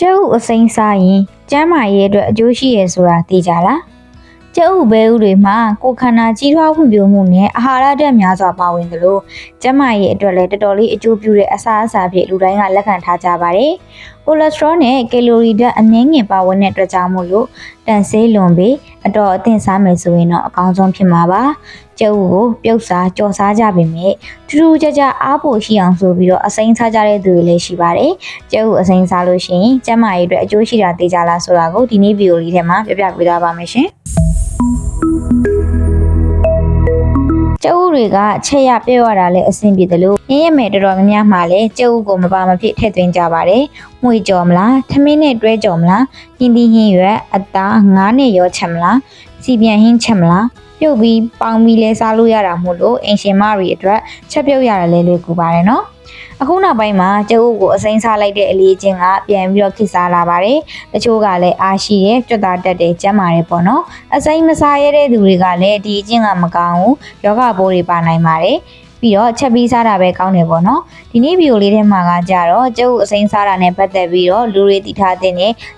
ကျုပ်အစိမ်းစားရင်ကျမ်းမာရေးအတွက်အကျိုးရှိရဆိုတာသိကြလား ကျုပ်ဘဲဥတွေမှာကိုယ်ခန္ဓာကြီးထွားဖွံ့ဖြိုးမှုနဲ့အာဟာရဓာတ်များစွာပါဝင်သလိုကျန်းမာရေးအတွက်လည်းတော်တော်လေးအကျိုးပြုတဲ့အစားအစာဖြစ်လူတိုင်းကလက်ခံထားကြပါတယ်။ကိုလက်စထရောနဲ့ကယ်လိုရီဓာတ်အနည်းငယ်ပါဝင်တဲ့အတွက်ကြောင့်မို့လို့တန်ဆေးလွန်ပြီးအတော်အသင့်စားမယ်ဆိုရင်တော့အကောင်းဆုံးဖြစ်မှာပါ။ကျုပ်ကိုပြုတ်စားကြော်စားကြပေမဲ့ထူးထူးခြားခြားအားဖို့ရှိအောင်ဆိုပြီးတော့အစိမ်းစားကြတဲ့သူတွေလည်းရှိပါတယ်။ကျုပ်အစိမ်းစားလို့ရှိရင်ကျန်းမာရေးအတွက်အကျိုးရှိတာသိကြလားဆိုတာကိုဒီနေ့ဗီဒီယိုလေးထဲမှာပြပြပေးသွားပါမယ်ရှင်။ ကျုပ်တွေကချက်ရပြော့ရတာလည်းအဆင်ပြေတယ်လို့ရင်းရမယ်တော်တော်များများမှလည်းကျုပ်ကိုမပါမဖြစ်ထည့်သွင်းကြပါတယ်။မှုကြော်မလားထမင်းနဲ့တွဲကြော်မလားဟင်းသီးဟင်းရွက်အသားငါးနဲ့ရောချက်မလားစီပြန်ဟင်းချက်မလားပြုတ်ပြီးပေါင်းပြီးလဲစားလို့ရတာမို့လို့အင်ရှင်မတွေအတွက်ချက်ပြုတ်ရတာလည်းလွယ်ကူပါတယ်နော်။ အခုနောက်ပိုင်းမှာကျုပ်ကိုအစိမ်းစားလိုက်တဲ့အလေးချင်းကပြန်ပြီးတော့ခိစားလာပါတယ်။တချို့ကလည်းအားရှိတယ်ကြွတ်သားတက်တယ်ကျန်းမာတယ်ပေါ့နော်။အစိမ်းမစားရတဲ့သူတွေကလည်းဒီအချင်းကမကောင်းဘူး။ယောဂပိုးတွေပါနိုင်ပါတယ်။ပြီးတော့ချက်ပြီးစားတာပဲကောင်းတယ်ပေါ့နော်။ဒီနေ့ဗီဒီယိုလေးထဲမှာကကြတော့ကျုပ်အစိမ်းစားတာနဲ့ပတ်သက်ပြီးတော့လူတွေတည်ထားတဲ့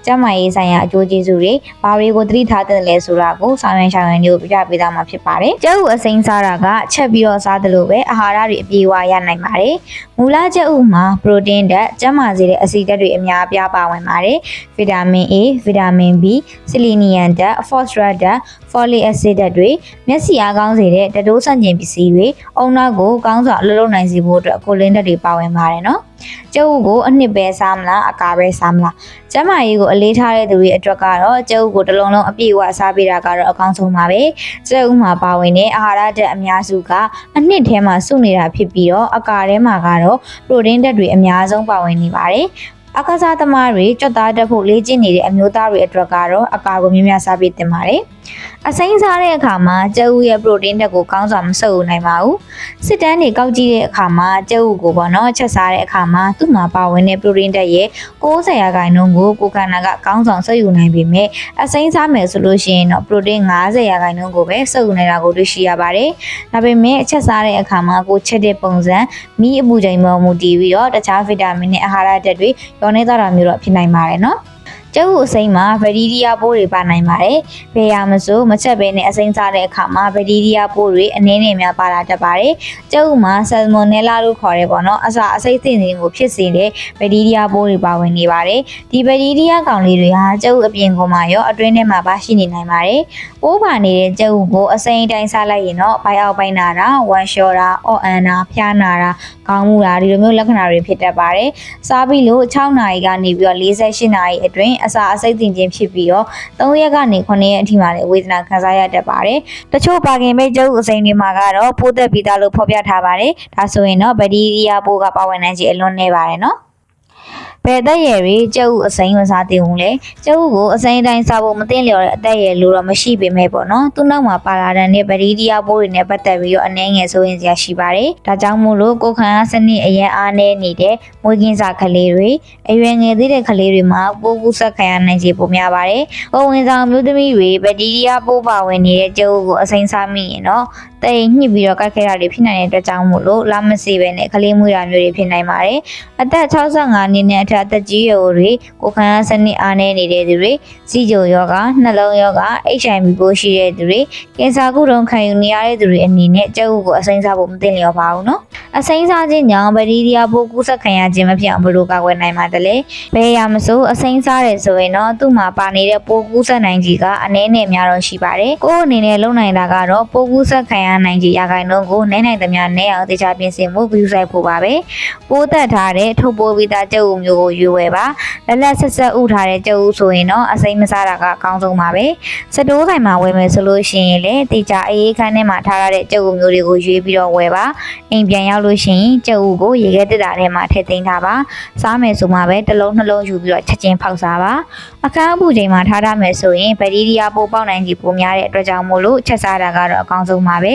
ကျန်းမာရေးဆိုင်ရာအကျိုးကျေးဇူးတွေဘာတွေကိုသတိထားတဲ့လဲဆိုတာကိုဆောင်ရွက်ဆောင်ရွက်မျိုးပြပြပေးသားမှာဖြစ်ပါတယ်။ကျုပ်အစိမ်းစားတာကချက်ပြီးတော့စားတယ်လို့ပဲအာဟာရတွေအပြည့်အဝရနိုင်ပါတယ်။မူလချက်ဥမှာပရိုတင်းဓာတ်ကျန်းမာစေတဲ့အဆီဓာတ်တွေအများအပြားပါဝင်ပါတယ်။ဗီတာမင် A, ဗီတာမင် B, ဆီလီနီယမ်ဓာတ်,ဖော့စဖရပ်ဓာတ်,ဖော်လီအက်ဆစ်ဓာတ်တွေမျက်စိအားကောင်းစေတဲ့တတိုးဆန့်ကျင်ပစ္စည်းတွေအုံနောက်ကိုကောင်းစွာအလုပ်လုပ်နိုင်စေဖို့အတွက်ကိုလင်းဓာတ်တွေပါဝင်ပါတယ်နော်။ကျုပ်ကိုအနှစ်ပဲစားမလားအကာပဲစားမလား။ကျန်းမာရေးကိုအလေးထားတဲ့သူတွေအတွက်ကတော့ကျုပ်ကိုတစ်လုံးလုံးအပြည့်အဝစားပေးတာကတော့အကောင်းဆုံးပါပဲ။ကျုပ်မှာပါဝင်တဲ့အာဟာရဓာတ်အများစုကအနှစ်ထဲမှာစုနေတာဖြစ်ပြီးတော့အကာထဲမှာကတော့ပရိုတင်းဓာတ်တွေအများဆုံးပါဝင်နေပါတယ်။အခါစားသမားတွေကြွတ်သားတက်ဖို့လေ့ကျင့်နေတဲ့အမျိုးသားတွေအတွက်ကတော့အကာကိုများများစားပေးတင်ပါတယ်။ အစိမ်းစားတဲ့အခါမှာကျုပ်ရဲ့ပရိုတင်းဓာတ်ကိုကောင်းစွာမဆုပ်နိုင်ပါဘူး။စစ်တမ်းတွေကောက်ကြည့်တဲ့အခါမှာကျုပ်ကိုပေါ့နော်ချက်စားတဲ့အခါမှာသူ့မှာပါဝင်တဲ့ပရိုတင်းဓာတ်ရဲ့60ရာခိုင်နှုန်းကိုကိုယ်ခန္ဓာကကောင်းစွာဆုပ်ယူနိုင်ပေမဲ့အစိမ်းစားမယ်ဆိုလို့ရှိရင်တော့ပရိုတင်း50ရာခိုင်နှုန်းကိုပဲဆုပ်ယူနိုင်တာကိုတွေ့ရှိရပါတယ်။ဒါပေမဲ့အချက်စားတဲ့အခါမှာကိုချက်တဲ့ပုံစံမီးအပူချိန်ပေါ်မူတည်ပြီးတော့တခြားဗီတာမင်နဲ့အာဟာရဓာတ်တွေရောနေသွားတာမျိုးတော့ဖြစ်နိုင်ပါတယ်နော် ကျုပ်အစိမ်းမှာဗက်တီးရီးယားပိုးတွေပါနိုင်ပါတယ်။ဘယ်ရမဆိုမချက်ဘဲနဲ့အစိမ်းစားတဲ့အခါမှာဗက်တီးရီးယားပိုးတွေအနည်းငယ်များပါလာတတ်ပါတယ်။ကျုပ်မှာဆယ်မွန်နဲလာလို့ခေါ်ရဲပေါ့နော်။အစာအစိတ်စင်စင်ကိုဖြစ်စေတဲ့ဗက်တီးရီးယားပိုးတွေပါဝင်နေပါတယ်။ဒီဗက်တီးရီးယားကောင်လေးတွေဟာကျုပ်အပြင်ကောင်မှာရောအတွင်းထဲမှာပါရှိနေနိုင်ပါတယ်။ပိုးပါနေတဲ့ကျုပ်ကိုအစိမ်းတိုင်းစားလိုက်ရင်တော့ဘိုင်အောက်ပိုင်းနာတာဝမ်ရှော်တာအော့အန်နာဖျားနာတာ ခေါင်းမူတာဒီလိုမျိုးလက္ခဏာတွေဖြစ်တတ်ပါတယ်။စားပြီးလို့6နာရီကနေပြီးတော့48နာရီအတွင်းအစာအစိတ်တင်ခြင်းဖြစ်ပြီးတော့3ရက်ကနေ9ရက်အထိမှလည်းဝေဒနာခံစားရတတ်ပါတယ်။တချို့ပါကင်မိတ်ကျုပ်အစိမ်းတွေမှာကတော့ပိုးသက်ပြီးသားလို့ဖော်ပြထားပါတယ်။ဒါဆိုရင်တော့ဗက်တီးရီးယားပိုးကပါဝင်နိုင်ခြင်းအလွန်နေပါတယ်နော်။ ဘယ်အသက်အရွယ်တွေကျုပ်အစိမ်းမစားတင်ဘူးလေကျုပ်ကိုအစိမ်းတိုင်းစားဖို့မသိလျော်တဲ့အသက်အရွယ်လို့တော့မရှိပေမဲ့ပေါ့နော်သူ့နောက်မှာပါလာတဲ့ဗက်တီးရီးယားပိုးတွေနဲ့ပတ်သက်ပြီးတော့အနေငယ်ဆိုရင်စရာရှိပါတယ်ဒါကြောင့်မို့လို့ကိုယ်ခံအားစနစ်အရင်အားနည်းနေတဲ့မွေးကင်းစားကလေးတွေအရွယ်ငယ်သေးတဲ့ကလေးတွေမှာပိုးကူးဆက်ခံရနိုင်ခြေပိုများပါတယ်ပုံဝင်ဆောင်မျိုးသမီးတွေဗက်တီးရီးယားပိုးပါဝင်နေတဲ့ကျုပ်ကိုအစိမ်းစားမိရင်တော့တိတ်ညှစ်ပြီးတော့ကတ်ခဲတာတွေဖြစ်နိုင်တဲ့အတွက်ကြောင့်မို့လို့လာမစီပဲနဲ့ကလေးမွေးတာမျိုးတွေဖြစ်နိုင်ပါတယ်အသက်65နှစ်နဲ့အထက်အသက်ကြီးရွယ်တွေကိုယ်ခံအားစနစ်အားနည်းနေတဲ့သူတွေစီးကြုံယောဂနှလုံးယောဂ HIV ပိုးရှိတဲ့သူတွေကင်ဆာကုတုံခံယူနေရတဲ့သူတွေအနေနဲ့ကျုပ်ကိုအစိမ်းစားဖို့မသင့်လျော်ပါဘူးနော် အစိမ်းစားခြင်းကြောင့်ဗက်တီးရီးယားပိုးကူးစက်ခံရခြင်းမဖြစ်အောင်ဘယ်လိုကာကွယ်နိုင်မှာတလဲဘယ်ရမဆိုအစိမ်းစားတယ်ဆိုရင်တော့သူ့မှာပါနေတဲ့ပိုးကူးစက်နိုင်ကြီးကအနည်းနဲ့များတော့ရှိပါတယ်ကိုယ့်အနေနဲ့လုံနိုင်တာကတော့ပိုးကူးစက်ခံရနိုင်ကြီးရာခိုင်နှုန်းကိုနည်းနိုင်သမျှနည်းအောင်တေချာပြင်ဆင်မှုပြုဆိုင်ဖို့ပါပဲပိုးသက်ထားတဲ့ထုတ်ပိုးပြီးသားကြုပ်မျိုးကိုရွေးဝယ်ပါလက်လက်ဆက်ဆက်ဥထားတဲ့ကြုပ်ဆိုရင်တော့အစိမ်းမစားတာကအကောင်းဆုံးပါပဲစတိုးဆိုင်မှာဝယ်မယ်ဆိုလို့ရှိရင်လည်းတေချာအေးခန်းထဲမှာထားရတဲ့ကြုပ်မျိုးတွေကိုရွေးပြီးတော့ဝယ်ပါအိမ်ပြန်ရောက်လို့ရှိရင်ကြုပ်ကိုရေခဲတက်တာထဲမှာထည့်သိမ်းထားပါစားမယ်ဆိုမှပဲတစ်လုံးနှလုံးယူပြီးတော့ချက်ချင်းဖောက်စားပါအခန်းအပူချိန်မှာထားထားမယ်ဆိုရင်ဗက်တီးရီးယားပိုးပေါက်နိုင်ကြီးပိုများတဲ့အတွက်ကြောင့်မို့လို့ချက်စားတာကတော့အကောင်းဆုံးပါပဲ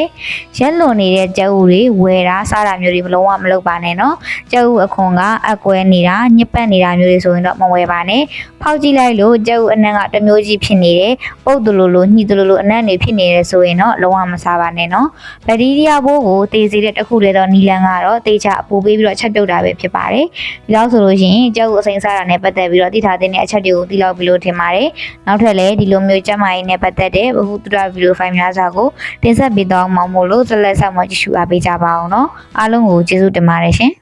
ရက်လွန်နေတဲ့ကြက်ဥတွေဝယ်တာစားတာမျိုးတွေမလုံးဝမလုပ်ပါနဲ့နော်ကြက်ဥအခွန်ကအကွဲနေတာညစ်ပတ်ပတ်နေတာမျိုးတွေဆိုရင်တော့မဝယ်ပါနဲ့ဖောက်ကြည့်လိုက်လို့ကြက်ဥအနံ့ကတစ်မျိုးကြီးဖြစ်နေတယ်ပုတ်တလူလိုညှိတလူလိုအနံ့တွေဖြစ်နေတယ်ဆိုရင်တော့လုံးဝမစားပါနဲ့နော်ဘက်တီးရီးယားဘိုးကိုတေးစေတဲ့တစ်ခုလေတော့နီလန်ကတော့တေချာအပူပေးပြီးတော့ချက်ပြုတ်တာပဲဖြစ်ပါတယ်ဒီလောက်ဆိုလို့ရှိရင်ကြက်ဥအစိမ်းစားတာနဲ့ပတ်သက်ပြီးတော့သိထားတဲ့အချက်တွေကိုသိလောက်ပြီလို့ထင်ပါတယ်နောက်ထပ်လည်းဒီလိုမျိုးကျမကြီးနဲ့ပတ်သက်တဲ့ဘဟုတုတဗီဒီယိုဖိုင်များစွာကိုတင်ဆက်ပေးတော့မှာမို့လို့ဆက်လက်ဆောင်မကြည့်ရှုအားပေးကြပါအောင်နော်အားလုံးကိုကျေးဇူးတင်ပါတယ်ရှင်